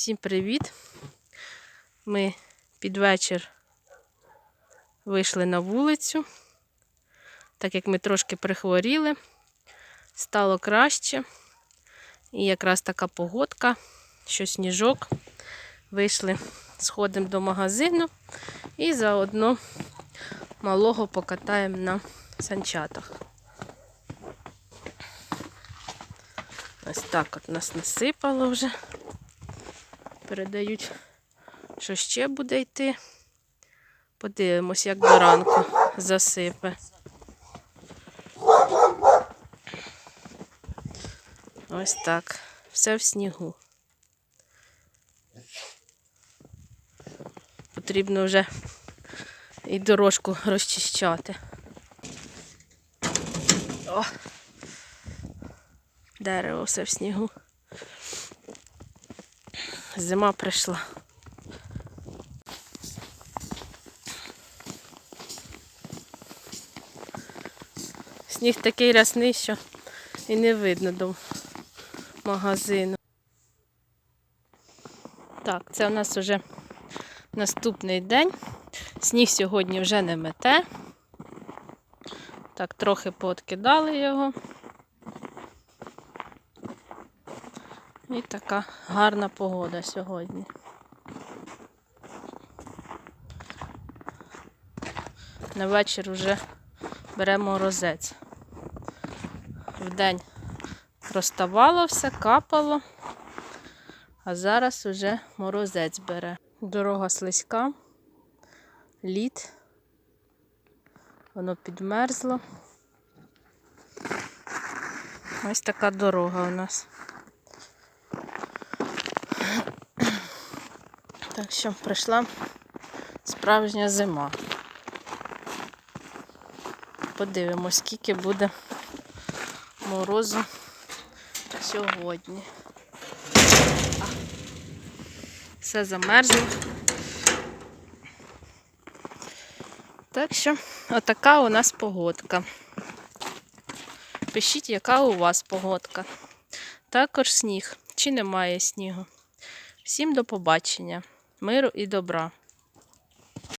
Всім привіт! Ми під вечір вийшли на вулицю, так як ми трошки прихворіли, стало краще. І якраз така погодка, що сніжок. Вийшли, сходимо до магазину і заодно малого покатаємо на санчатах. Ось так от нас насипало вже. Передають, що ще буде йти. Подивимось, як до ранку засипе. Ось так. Все в снігу. Потрібно вже і дорожку розчищати. О! Дерево все в снігу. Зима прийшла. Сніг такий рясний, що і не видно до магазину. Так, це у нас вже наступний день. Сніг сьогодні вже не мете. Так, трохи пооткидали його. І така гарна погода сьогодні. На вечір вже беремо розець. Вдень розставало все, капало, а зараз уже морозець бере. Дорога слизька, лід, воно підмерзло. Ось така дорога у нас. Так що прийшла справжня зима. Подивимось, скільки буде морозу сьогодні. Все замерзло. Так що, отака у нас погодка. Пишіть, яка у вас погодка. Також сніг. Чи немає снігу. Всім до побачення, миру і добра.